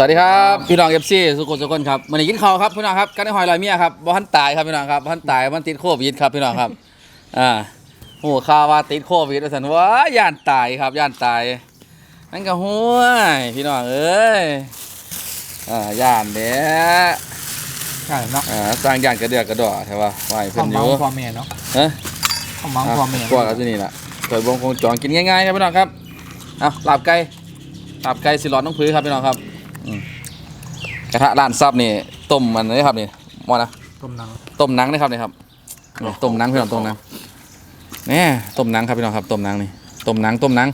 สวัสดีครับพี่น้องเอฟซีสุโขสุคนครับวันนี้กินข้าวครับพี่น้องครับกันในหอยลอยเมียครับบ่ทันตายครับพี่น้องครับบ่ทันตายมันติดโควิดครับพี่น้องครับอ่าโอ้ข่าวว่าติดโควิดว่าซั่นว่าย่านตายครับย่านตายนั่นก็ห้วยพี่น้องเอ้ยอ่าย่านเด้ใช่เนาะอ่าสร้างย่านกระเดือกกระดอใช่ป่ะไหวคเพิ่วานมอเมายู่ความเมียเนาะเอ้ยความเมาความเมียพวกเราที่นี่แหละเปิดวงคงจรกินง่ายๆครับพี่น้องครับเอาลาบไก่ลาบไก่สิหลอดน้องพื้นครับพี่น้องครับอืม กระทะร้านซับนี่ต้มมันนี่ครับนี่มอนะต้มหนังต้มหนังนี่ครับนี่ครับนี่ต้มหนังพี่น้องต้มหนังนี่ต้มหนังครับพี่น้องครับต้มหนังนี่ต้มหนังต้มหนัง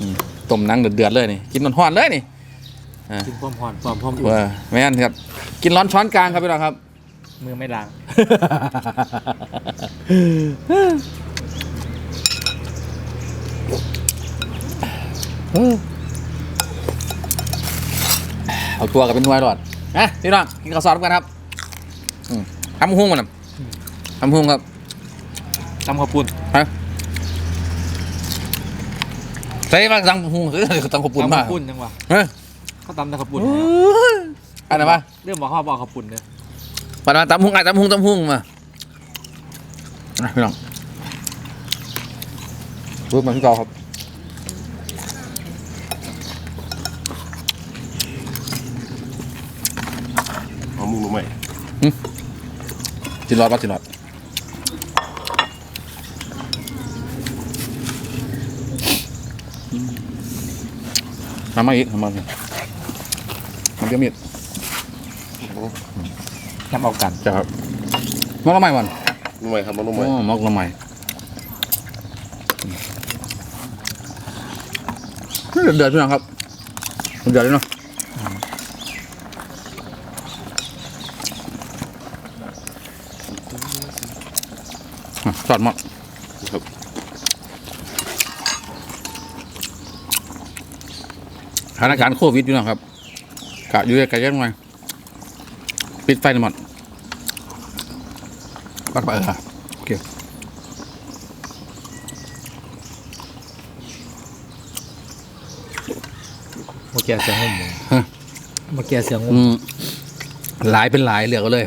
อืมต้มหนังเดือดๆเลยนี่กินร้อนๆเลยนี่กินพร้อมผ่อนพร้อมพร้อมอุ่นเว้ยแม่นครับกินร้อนช้อนกลางครับพี่น้องครับ มือไม่ล้าง เอาตัวกับเป็นหน่วยหลอดนะพี่น้องกินข้าวซอยกันครับอืมทำหุ้งมันนะทำหุ้งครับตำข้าวปุ้นฮะใส่มาทำหุ้งคือทำข้าวปุ้นตำมาข้าวปุ้นจังวะเฮ้ยเขาตำแต่ข้าวปุ้นอันไหนมาเรื่องบอกเขาบอกข้าวปุ้นเลยปันมาตำหุ้งไอ้ตำหุ้งตำหุ้งมานะพี่น้องรูปมาที่เก่าครับ เอามุงลงไหม จินรอดปะจินรอดทำมาอีกทำมาอีกมันก็มีดทำเอากันจะครับมอกละไม้มันลงไหมครับมาลงไหมอ๋อมอกละไม้เดือดเดือดพี่น้องครับเดือดเลยเนาะ สอดหมดครับสถานการณ์โควิดพี่น้องครับกะอยู่ไกลๆยังไงปิดไฟหมดปักไปเออโอเคเมื่อกี้เสียงงุ่มเลยเมื่อกี้เสียงงุ่อืมมหลายเป็นหลายเหลือก็เลย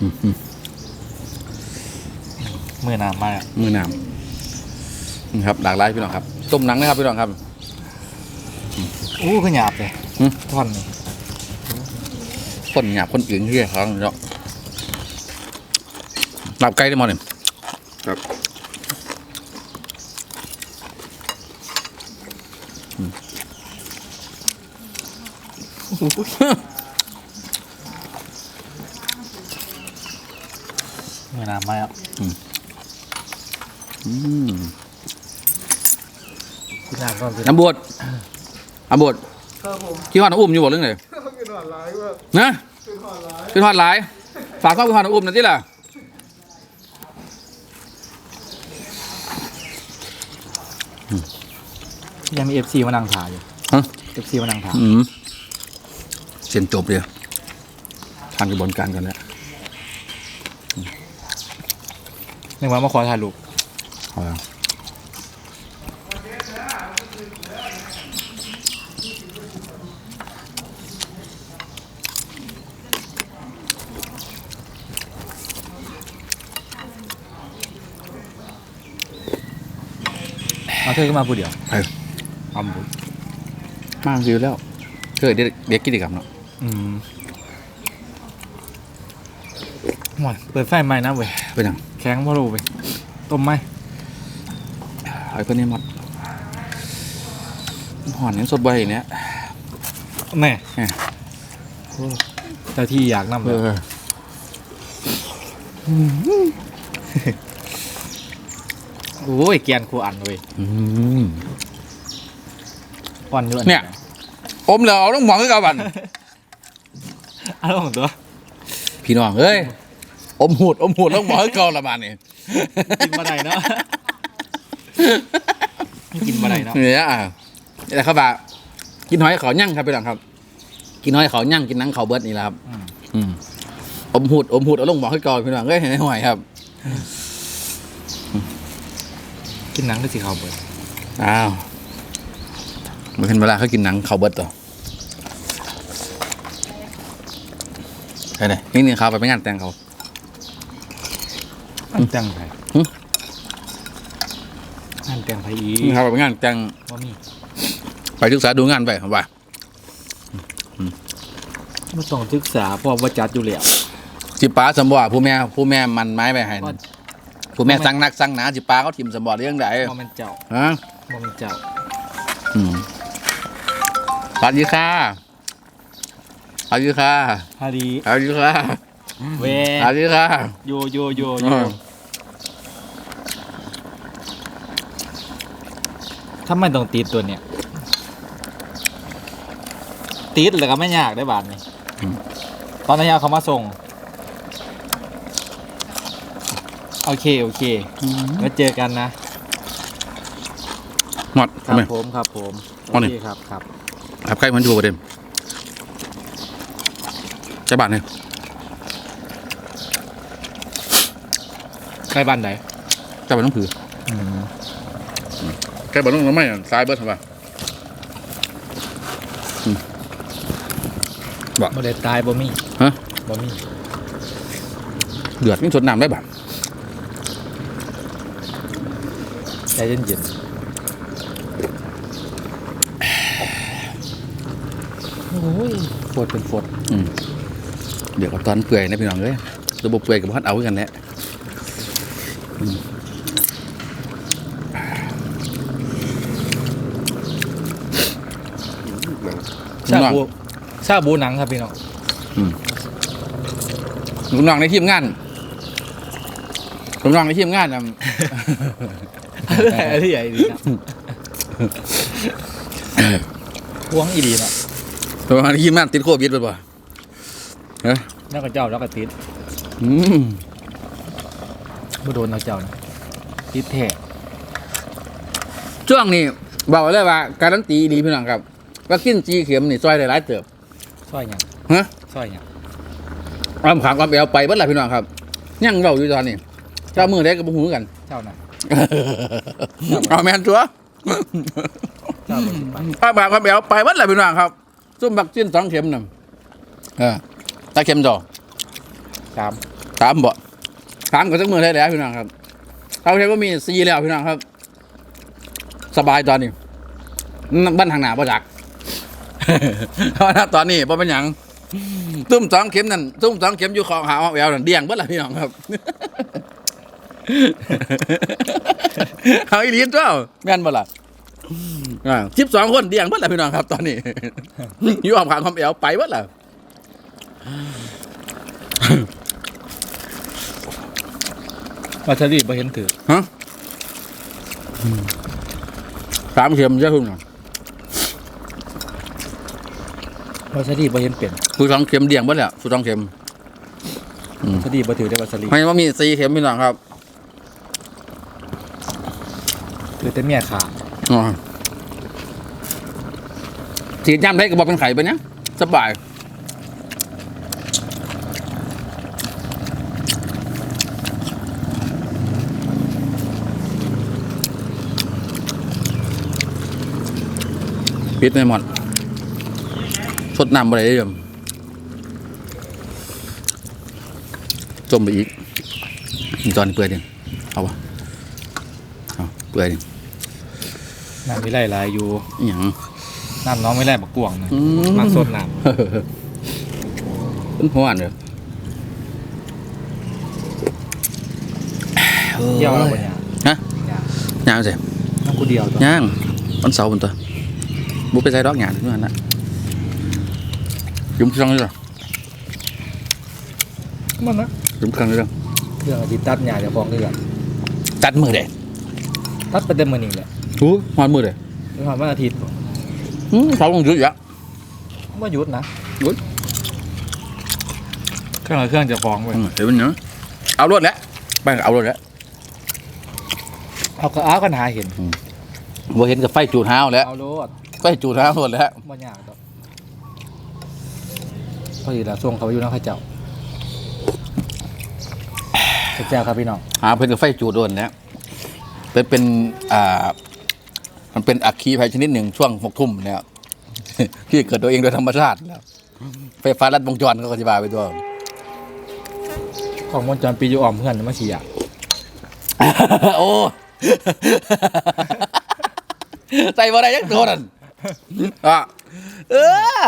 มื อนานมากมือหนามนี่ครับหลากหลายพี่น้องครับต้มหนังนะครับพี่น้องครับอู้ก็หยาบเลยหืมท่อนนี่คนหยาบคนอื่นที่เขาเนาะหลับไกลได้มั้งเนี่ยครับมือนานมากอืมพี่นานก็คือ น้ำบวชน้ำบวชที่ห้องน้ำอุ้มอยู่บ่เรื่องไหนนะเป็นหอดหลาย ฝากข้อเป็นหอดน้ำอุ้มหนะที่ล่ะยังมีเอฟซีมานั่งถ่ายอยู่ฮะเอฟซีมานั่งถ่ายอืมเส้นจบเลยทางกระบวนการกันแล้วนึกว่ามาขอถ่ายรูป เอาละเอาเธอขึ้นมาผู้เดียวไปทำบุญมากอยู่แล้วเคยเด็กเด็กกิจกรรมเนาะอืมหมดเปิดไฟใหม่นะเว้ยไปยังแข็งพอรู้ไปต้มไหม ไอ้เพื่อนนี่หมดหอนยังสดใบอย่างเนี้ยแม่แหม่โอ้เจ้าที่อยากนำเอเลยอโอ้ยเกรียนครูอันเว้ยอืมอ่อนด้วยเนี่ยอมแล้วเอาต้องหมองให้กับบันอารมณ์ตัว พี่น้องเอ้ย อมหูดอมหูดต้องหมองให้ก่อนละบานนี่กินมาได้เนาะ กินมาไหเนาะเนี่ยอ่าแต่เขาะคบว่กินหอยเขายั่งครับไปหลังครับ กินหอยเขายั่งกินนังเขาเบิร์ดนี่แหละครับอืมอมหูดอมหูดเอาลงหมอขึ้นก่อนพี่หลังก็เห็นหอยครับ กินนังด้วสิเขาเบิร์ดอ้าวมันเป็นเวลาเขากินนังเขาเบิร์ดต่อไหนนี่นี่เขาไปไม่งานแต่งเขาแต่งใคร อันแต่งไผอีนี่เขาไปงานแต่งบ่มีไปศึกษาดูงานไปครับว่าบ่ต้องศึกษาเพราะว่าจัดอยู่แล้วสิป้าสมบัติผู้แม่ผู้แม่มันไม้ไปให้ว่าผู้แม่สั่งนักสั่งหนาสิป้าเขาทิมสมบัติเรื่องใดบ่แม่นเจ้าฮะบ่แม่นเจ้าอืมสวัสดีค่ะสวัสดีค่ะฮาดีสวัสดีค่ะเวสวัสดีค่ะโยโยโยโย อืม ทำไมต้องติดตัวเนี่ย ติดแล้วก็ไม่ยากได้บาทนี่ตอนนี้เอาเขามาส่ง โอเค โอเคแล้วเจอกันนะหมดครับทำไม ผมครับผมว่าโอไงเคครับครับ ครับใครมันดูประเด็นใช่บ้านเนี่ยใกล้บ้านไหนใช่บ้านต้องผือใช่บ้านต้องน้ำไม่อะซ้ายเบิร์ดทำไมบ่ได้ตายบ่มีฮะบ่มี เดือดนี่สดน้ำได้บ้างใจเย็นๆโอ้ยปวดเป็นปวดอืมเดี๋ยวกับตอนเปื่อยนะพี่น้องเลยระบบเปื่อยกับพัดเอากันแหละ อืมชาบูชาบูหนังครับพี่น้องลูกน้องในทีมงานลูกน้องในทีมงานนะอะไรใหญ่ดีนะพวงอีดีเนาะลูกน้องในทีมงานติดโควิดไปป่ะเฮ้ยแล้วก็เจ้าแล้วก็ติดอืมบ่โดนเอาเจ้านะติดแท้ช่วงนี้บอกเลยว่าการันตีดีพี่น้องครับ วัคซีนจีเข็มนี่ซอยได้หลายเติบซอยหยังฮะซอยหยังอ้ามขางความแอวไปเบิดละพี่น้องครับยังเราอยู่ตอนนี้เจ้ามือได้กับบุหูกันเจ้าน่ะเอาแมนตัวเจ้าบ่สิไปอ้ามขางความแอวไปเบิดละพี่น้องครับ ซุ่มวัคซีนสองเข็มน่ะเออตาเข็มจ่อสามสามบ่สามก็สักมือได้แล้วพี่น้องครับเขาเรียกว่ามีสี่แล้วพี่น้องครับ สบายตอนนี้บ้านทางหนาประจัก เพราะว่าตอนนี้พอเป็นหยังตุ้มสองเข็มนั่นตุ้มสองเข็มอยู่ของหาแววนั่นเดี่ยงเบิดละพี่น้องครับเอาอีหลีนเจ้าแม่นบ่ล่ะสิบสองคนเดี่ยงเบิดละพี่น้องครับ ตอนนี้อยู่ออกขางความแอวไปเบิดละวัชรีบ่เห็นถือฮะสามเข็มใช่คุณเหรอ วัชรีบ่เห็นเป็นคือสองเข็มเดี่ยงเบิดแล้วคือสองเข็มวัชรีบ่ถือได้วัชรีไม่ว่ามีสี่เข็มพี่น้องครับถือแต่เมียขาอ๋อฉีดยำได้ก็บอกเป็นไข่ไปเนี่ยสบายปิดไม่หมด สดน้ำไปเลยเดิมจมไปอีกอีกตอนนี้เปื่อยดิเอาวะเอาเปื่อยดิน้ำไม่ไหลหลายอยู่อหย่างน้ำน้องไม่ไหลบักกวางนะอืมมันสดน้เป็นหัวอันเด้อำเยี่ยวแล้วบ่เนี่ยฮะย่างย่างสิน้ำกูเดียวตัวย่างวันเสาร์บนตัวบุไปใส่ดอกหยางนี่มันนะ ยุ่มเครื่องเลยเหรอมันนะยุ่มเครื่องเลยเหรอเรื่องอาทิตย์ตัดหญ้าเดี๋ยวฟ้องเรื่องจัดมือเด็ดตัดไปเต็มมือนี่แหละหูหอนมือเด็ดเรื่องวันอาทิตย์เสาร์ลงยุดอยู่แล้วว่าหยุดนะหยุดเครื่องละเครื่องจะฟ้องไปอืมเดี๋ยวมันเนาะเอารถแล้วไปเอารถแล้วเอาก็เอากันหาเห็นบ่เห็นกับไฟจูดห้าวแล้วเอาโลดไฟจูดห้าวหมดแล้วบ่ยากดอก พอดีแล้วส่งเขาไปอยู่น้ำข้าเจ้าข้าเจ้าครับพี่น้องหาเพิ่นกับไฟจูดโดนแล้วเป็นเป็นอ่ามันเป็นอัคคีภัยชนิดหนึ่งช่วงหกทุ่มเนี่ยที่เกิดตัวเองโดยธรรมชาติแล้วไฟฟ้าลัดวงจรก็อธิบายไปตัวของมนจรปีอยู่อ่อมเพื่อนมาเสียโอ้ใส่บ่ได้ยักตัวนั่นอะเออ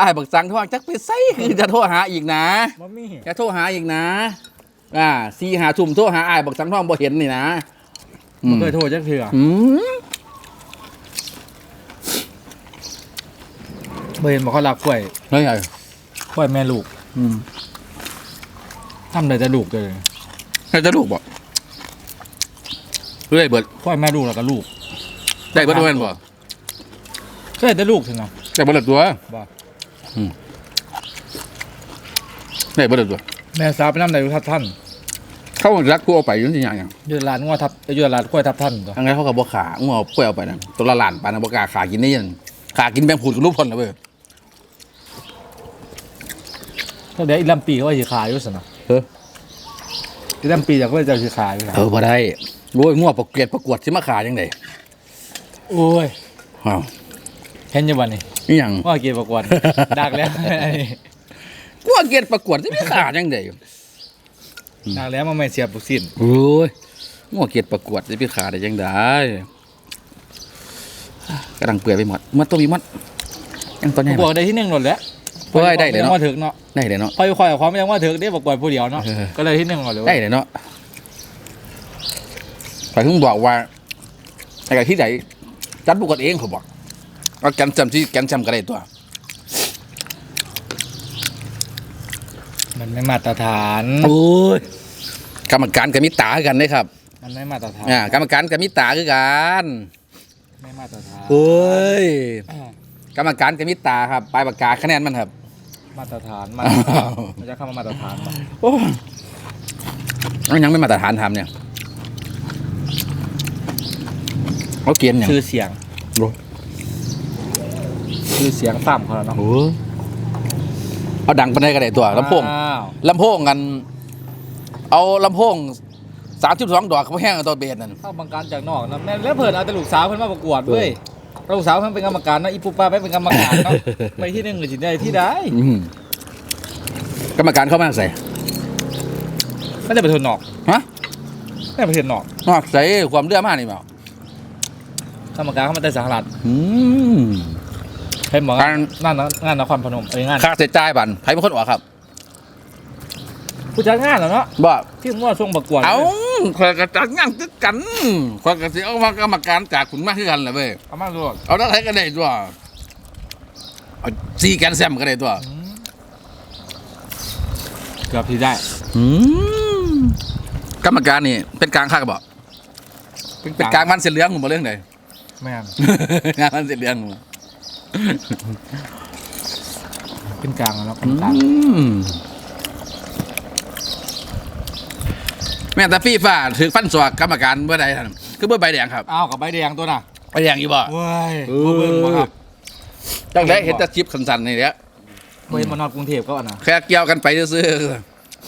อ้ายบักสังทองจักไปใส่คือจะโทรหาอีกนะบ่มีจะโทรหาอีกนะอ่าซีหาทุ่มโทรหาอ้ายบักสังทองบ่เห็นนี่นะอืบ่มเคยโทรจักเถื่ออืมบ่เห็นบ่เขารักกล้วยเฮ้ยไงกล้วยแม่ลูกอืมทำได้แต่ลูกเลยให้จะลูกบ่เรื่อยเบิดกล้วยแม่ลูกแล้วก็ลูกได้เบิดด้วยบ่ก็ได้แต่ลูกถึงเนาะได้เบิดตัวบ่ ได้เบิดตัวแม่สาวไปนำได้อยู่ทับท่านเขารักกูเอาไปอยุ่งสิอย่างอย่างอยู่ร้านงัวทับอยู่ร้านกล้วยทับท่านตัวทางไงเขากับบ่ขางัวเอากล้วยเอาไปนะตัวละล้านปานนะบ่กล้าขากินได้ยังขากินแบงผูดกับลูกพลนะเว้ยตั้งแต่อีลำปีเขาว่าสิขายอยู่ซั่นน่ะเอออีลำปีอยากว่าจะสิขายอยู่ครับเออบ่ได้โอ้ยงัวประเกียดประกวดสิมาขาจังไดโอ้ยอ้าวเห็นอยู่บ่นี่ นี่หยังว่าเกียร์ประกวดดักแล้วงัวเกียดประกวดสิมาขาจังไดดักแล้วมันไม่เสียบลูกสิ้นโอ้ยงัวเกียดประกวดสิไปขาได้จังไดกำลังเปื่อยไปหมดเมื่อตัวมีหมดยังตอนนี้บวกได้ที่หนึ่งหมดแล้วเฮ้ยได้เลยเนาะงว่าถึกเนาะได้เลยเนาะคอยคอยความยังว่าถึกได้ประกวดผู้เดียวเนาะเออก็เลยที่หนึ่งหมดเลยได้เลยเนาะไปถึงบอกว่าไอ้กับที่ไหนจัดบุกกันเองเขาบอก เอาแกนจำที่แกนจำกันได้ตัว มันไม่มาตรฐานโอ้ยกรรมการกับมิตาคือกันได้ครับมันไม่มาตรฐานอ่ากรรมการกับมิตาคือกันไม่มาตรฐานโอ้ยอ่ากรรมการกับมิตาครับปลายปากกาคะแนนมันครับมาตรฐานมาอ้าวมันจะเข้ามามาตรฐานปะโอ้ยมันยังไม่มาตรฐานทำเนี่ยเขาเกียนอย่างชื่อเสียง โอ้ ชื่อเสียงต่ำเขาแล้วเนาะโหเอาดังไปได้ก็ได้ตัวลำโพงอ้าวลำโพงกัน เอาลำโพงสามสิบสองดอกเขาแห้งเอาตัวเบสนั่น เข้าบังการจากนอกนะแม่นแล้วเพิ่นเอาแต่ลูกสาวเพิ่นมาประกวดเว้ยลูกสาวเพิ่นเป็นกรรมการเนาะอีปูป้าไปเป็นกรรมการเนาะ ไปที่หนึ่งหรือที่ใดที่ใดอืมกรรมการเข้ามาใส่ไม่ได้ไปเทินนอกฮะไม่ได้ไปเทินนอกนอกใส่ความเลือดมากนี่เปล่ากรรมการเข้ามาแต่สหรัฐอืม เห็นบอกการ งานงานนครพนมเอ้ยงานค่าเสียจ่ายบันใครเป็นคนออกครับผู้จัดงานเหรอเนาะบ่ที่มั่วช่วงประกวดเอาคอยกระจัดงานคือกันคอยกระสิเอามากรรมการจากขุนมากคือกันเลยเว้ยเอามาดูเอาได้ก็ได้ตัวเอาซีแกนแซมก็ได้ตัวเกือบที่ได้ อืมกรรมการนี่ เป็นกลางค่าก็บอกเป็นกลางมันเสียเหลืองผมบอกเรื่องไหน แม่น งานมันเสียเหลืองผม เป็นกลางแล้วเนาะเป็อืนกลางมแม่แต่พี่ฝ่าถือฟันสวกกรรมการเมื่อใดท่านคือเมื่อใบแดงครับอ้าวกับใบแดงตัวน่ะใบแดงอยู่บ่เว้ยเอบ่เบิ่งบ่คอรับจังได้เห็นแต่ชิปขันสันนี่แหละบ่เห็นมานอนกรุงเทพก็อะนะแค่เกี่ยวกันไปซื้อ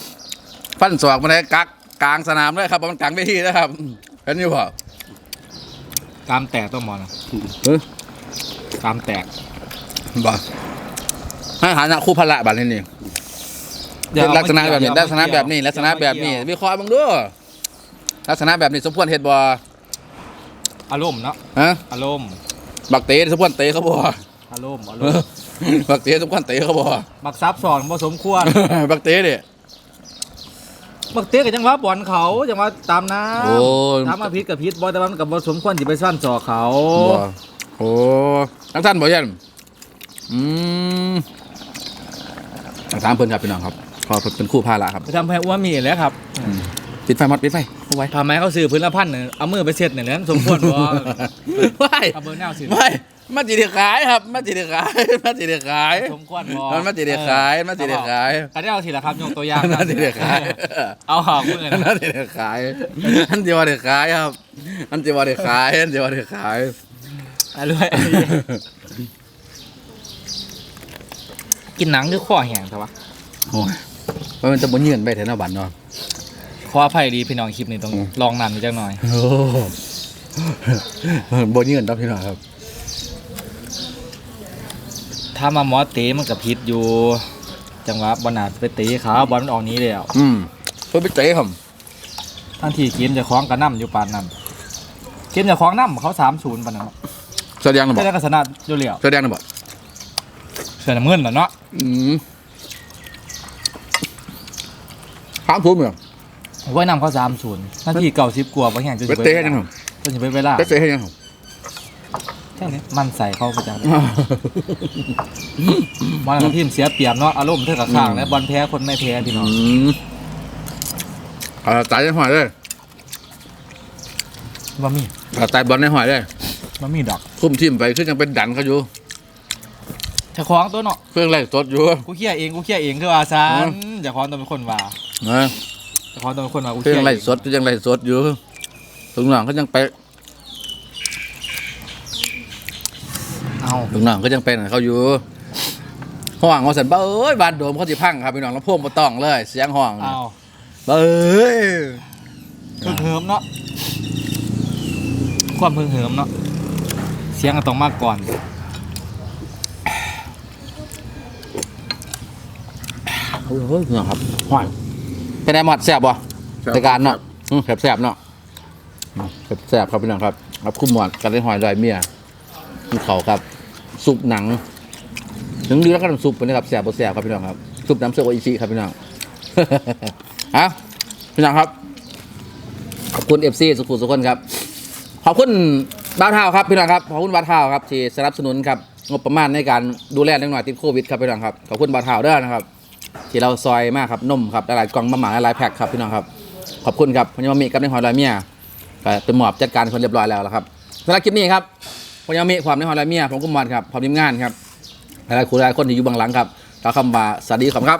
ๆฟันสวกมาได้กักกลางสนามเลยครับมันกลางเวทีนะครับเห็นอยู่บ่กรามแตกต้องหมอนะ เออกรามแตกบ่ให้หาหน้าคู่พละบัตรนี่นี่เป็นลักษณะแบบนี้ลักษณะแบบนี้ลักษณะแบบนี้วิเคราะห์มึงดูลักษณะแบบนี้สมควรเฮ็ดบ่อารมณ์เนาะฮะอารมณ์บักเตะสมควรเตะเขาบ่อารมณ์อารเอมอณ์บักเตะสมควรเตะเขาบ่บักซับสอนบ่สมควรบักเตะนี่บักเตะกับจังหวะบอลเขาจังหวะตามน้โอ้ยำตามมาพิษกับพิษบอลแต่ว่ามันกับบ่สมควรสิไปสั้นจอเขาบ่โอ้ ทั้งท่านบ่ยันอืมถามเพิ่นครับพี่น้องครับขอเพิ่นเป็นคู่พาละครับไปทำให้อ้วนมีแหล้วครับปิดไฟหมดปิดไฟเอาไว้ทำไมเขาซื้อพื้นละพันเนี่ยเอามือไปเช็ดเนี่ยนั้นสมควรบ่ไม่เอาเบอร์แนวสิไม่มาจีเดีขายครับมาจีเดีขายมาจีเดีขายสมควรบ่มันมาจีเดีขายมาจีเดีขายอันนี้เอาทีละครับยกตัวอย่างนั่นสิเด็กขายเอาหอกมือนะนั่นสิเด็กขายนั่นจะว่าเด็กขายครับนั่นจะว่าเด็กขายนั่นจะว่าเด็กขาย อะไรด้วยกินหนังหรือข้อแห้งใช่ปะโอ้ยว่ามันจะบนยืนไปแถวหน้าบันเนาะขออภัยดีพี่น้องคลิปนี้ต้องอืมลองนานนิดจังหน่อยโอ้บนยืนต้องพี่น้องครับ ถ้ามาหมอเตะมันกับพิษอยู่ จังหวะบอลนาไปตีขาบอลมันออกหนี้แล้วอืมเพิ่นไปเตะครับทันทีเกมจะคล้องกันน้ำอยู่ปานนั้นเกมจะคล้องน้ำเขาสามศูนย์ปานนั้น แสดงนะบอแต่กได้กระสนาอยู่แล้วแสดงนะบอกเสือน้ำเงินน่ะเนาะอืมถามผมเหรอไว้นำเขาสามศูนย์นาทีเก่าสิบกว่าบางอย่างจะไปเตะให้ยังครับจะไปเวลาไปเตะให้ยังครับแค่นี้มันใส่เข้าไปจังบอลกับทีมเสียเปรียบเนาะอารมณ์เท่ากับข้างและบอลแพ้คนไม่แพ้พี่น้องอืมเอาตายในหอยเลยบะมี่เอาตายบอลในหอยเลย บะมี่ดอกคุมทีมไปคือยังเป็นดันเขาอยู่จะคล้องตัวเนาะเพื่องไล่สดอยู่กูเคลียร์เองกูเคลียร์เองคือว่าซาอืนมจะคล้องตัวเป็นคนว่านะจะคล้องตัวเป็นคนว่ากูเคเพื่ลีอยงร์ไล่เองสดก็ยังไล่สดอยู่ถึงหลังก็ยังไปเอาถึงหลังก็ยังเป็นเขาอยู่ห้องเขาสันบ้าเอ้ยบานโดมเขาสิพังครับพี่น้องแล้วพ่วงมาต้องเลย เสียงห้องเอาบ้าเอ้ยพึงเหิมเนาะความพึงเหิมเนาะเสียงก็ต้องมากก่อนเฮ้ยเนี่ยครับห้อยเป็นไงหมดแสบบ่รายการเนาะอืมแสบๆเนาะอืมแสบๆครับพี่น้องครับ ครับคุ้มหมอนกันได้หอยลอยเมียมีเขาครับซุปหนังถึงดีแล้วก็น้ำซุปไปนะครับแสบบ่แสบครับพี่น้องครับซุปน้ำเสือโออิชิครับพี่น้อง ฮะพี่น้องครับ ขอบคุณเอฟซีสุขุมสุขคนครับ ขอบคุณ บ้าวเท้าครับพี่น้องครับขอบคุณบ้าวเท้าครับที่สนับสนุนครับงบประมาณในการดูแลเล็กหน่อยติดโควิดครับพี่น้องครับขอบคุณบ้าวเท้าด้วยนะครับที่เราซอยมากครับนมครับหลายๆกล่องมาหมาหลายๆแพ็คครับพี่น้องครับขอบคุณครับพญามิกับในหอยลอยเมียก็เป็นหมอบจัดการคนเรียบร้อยแล้วละครับสำหรับคลิปนี้ครับพญามิความในหอยลอยเมียผมกุมารครับพร้อมทีมงานครับหลายๆคนหลายคนที่อยู่เบื้องหลังครับกล่าคำว่าสวัสดีครับ